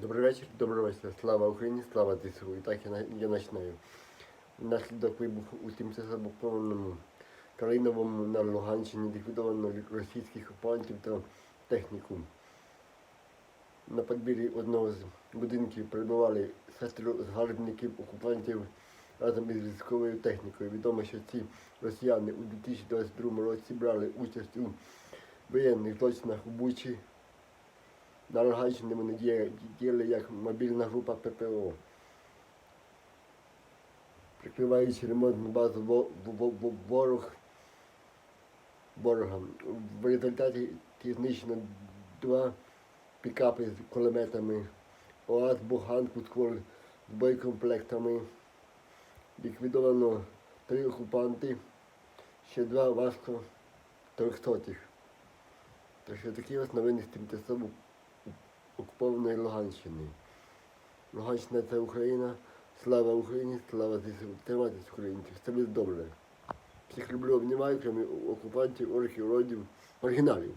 Добрий вечір, добрий вечір. Слава Україні, слава ЗСУ. І так я, я починаю. Внаслідок вибуху у тимчасово Калиновому на Луганщині ліквідовано російських окупантів та техніку. На подвір'ї одного з будинків перебували шестеро згарбників окупантів разом із військовою технікою. Відомо, що ці росіяни у 2022 році брали участь у воєнних злочинах у Бучі, на Луганщині вони діяли як мобільна група ППО, прикриваючи ремонтну базу во- во- во- ворог, ворога. В результаті ті знищено два пікапи з кулеметами, ОАЗ кол- з боєкомплектами. Ліквідовано три окупанти, ще два важко трьохсотих. Так що такі ось новини з тимчасово окупованої Луганщини. Луганщина це Україна. Слава Україні, слава. Тримайтесь українців. все буде добре. Всіх люблю, обнімаю, крім окупантів, орків, родів, оригіналів.